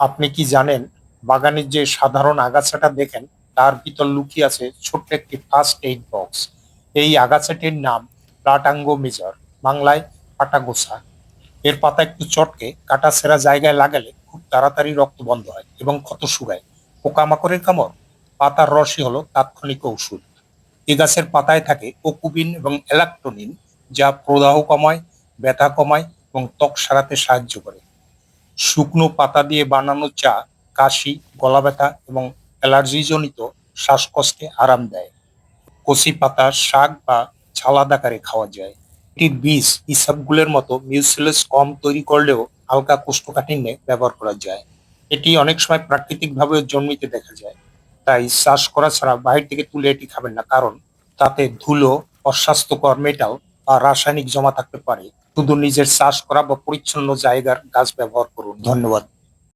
আপনি কি জানেন, বাগানের যে সাধারণ আগাছাটা দেখেন, তার ভিতর লুকিয়ে আছে ছোট্ট একটি ফার্স্ট এইড বক্স এই আগাছাটির নাম প্লাটাঙ্গো মেজর, বাংলায় পাটাগোসা এর পাতা একটু চটকে, কাটা সেরা জায়গায় লাগালে খুব তাড়াতাড়ি রক্ত বন্ধ হয় এবং ক্ষত শুকায়। পোকামাকড়ের কামড়, পাতার রসই হলো তাৎক্ষণিক ঔষধ। এ গাছের পাতায় থাকে ওকুবিন এবং অ্যালাক্টোনিন, যা প্রদাহ কমায়, ব্যথা কমায় এবং ত্বক সারাতে সাহায্য করে। শুকনো পাতা দিয়ে বানানো চা কাশি গলা ব্যথা এবং অ্যালার্জিজনিত শ্বাসকষ্টে আরাম দেয়। কচি পাতা, শাক বা ছালাদ আকারে খাওয়া যায়। এটির বীজ ইসাবগুলের মতো মিউসিলাস কম তৈরি করলেও হালকা কোষ্ঠকাঠিন্যে ব্যবহার করা যায়। এটি অনেক সময় প্রাকৃতিকভাবে জন্মিতে দেখা যায়। তাই চাষ করা ছাড়া বাইরে থেকে তুলে এটি খাবেন না, কারণ তাতে ধুলো, অস্বাস্থ্যকর মেটাল রাসায়নিক জমা থাকতে পারে। শুধু নিজের চাষ করা বা পরিচ্ছন্ন জায়গার গাছ ব্যবহার করুন। ধন্যবাদ।